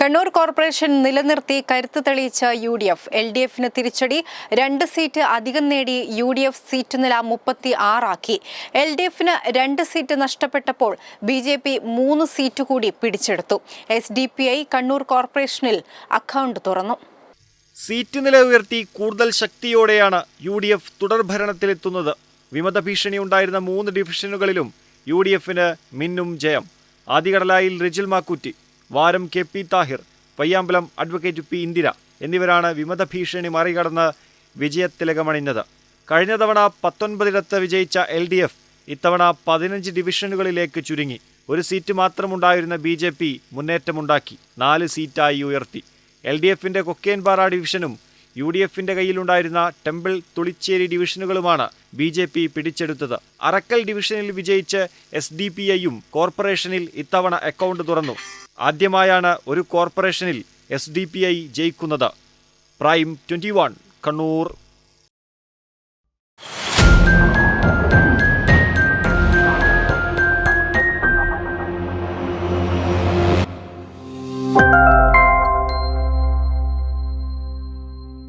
Kannur corporation നിലനിർത്തി കരുത്ത് തെളിയിച്ച U D F L D എഫിന് തിരിച്ചടി. രണ്ട് സീറ്റ് അധികം നേടി യു ഡി എഫ് സീറ്റ് നില മുപ്പത്തി ആറാക്കി എൽ ഡി എഫിന് രണ്ട് സീറ്റ് നഷ്ടപ്പെട്ടപ്പോൾ ബി ജെ പി മൂന്ന് സീറ്റ് കൂടി പിടിച്ചെടുത്തു. S D P I Kannur കോർപ്പറേഷനിൽ അക്കൗണ്ട് തുറന്നു. സീറ്റ് നില ഉയർത്തി കൂടുതൽ ശക്തിയോടെയാണ് യു ഡി എഫ് തുടർഭരണത്തിലെത്തുന്നത് വിമത ഭീഷണി ഉണ്ടായിരുന്ന മൂന്ന് ഡിവിഷനുകളിലും യു ഡി എഫിന് മിന്നും ജയം. ആദികടലായിൽ Rijil Makkutty. Varam K P Thahir Payyambalam advocate P Indira എന്നിവരാണ് വിമത ഭീഷണി മറികടന്ന് വിജയത്തിലകമണിഞ്ഞത്. കഴിഞ്ഞ തവണ പത്തൊൻപതിടത്ത് വിജയിച്ച എൽ ഡി എഫ് ഇത്തവണ പതിനഞ്ച് ഡിവിഷനുകളിലേക്ക് ചുരുങ്ങി. ഒരു സീറ്റ് മാത്രമുണ്ടായിരുന്ന ബി ജെ പി മുന്നേറ്റമുണ്ടാക്കി. നാല് സീറ്റായി ഉയർത്തി. എൽ ഡി എഫിന്റെ കൊക്കേൻപാറ ഡിവിഷനും യു ഡി എഫിന്റെ കയ്യിലുണ്ടായിരുന്ന ടെമ്പിൾ തുളിച്ചേരി ഡിവിഷനുകളുമാണ് ബി ജെ പി പിടിച്ചെടുത്തത്. അറക്കൽ ഡിവിഷനിൽ വിജയിച്ച് എസ് ഡി പി ഐയും കോർപ്പറേഷനിൽ ഇത്തവണ അക്കൗണ്ട് തുറന്നു. ആദ്യമായാണ് ഒരു കോർപ്പറേഷനിൽ എസ് ഡി പി ഐ ജയിക്കുന്നത്. Prime twenty Kannur.